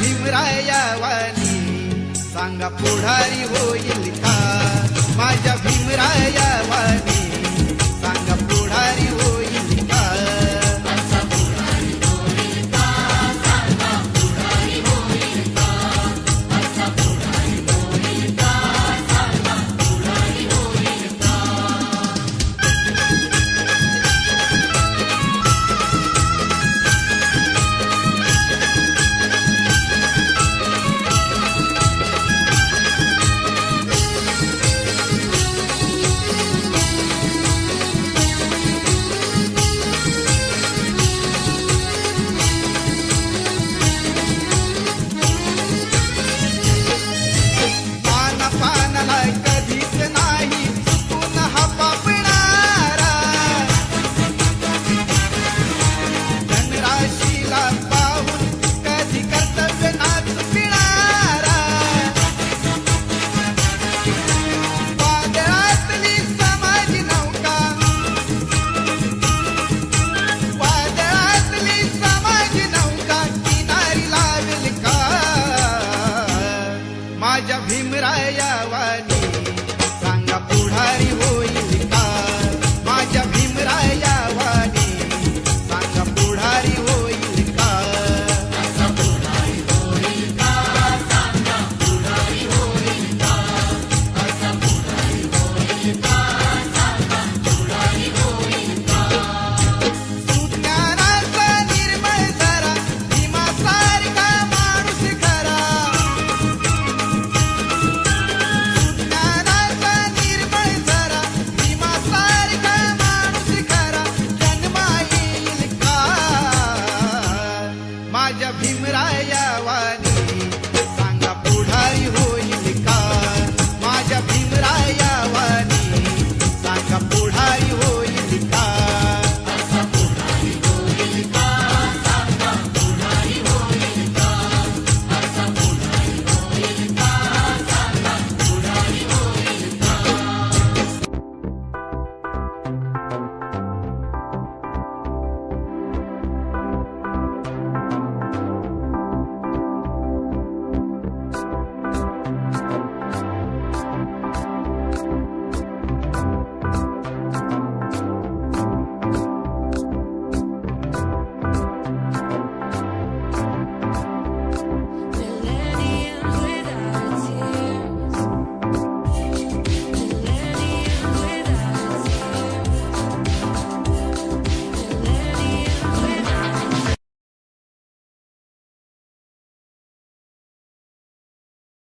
भीमराया वाली सांगा पुढारी होईल भीमराया वाणी.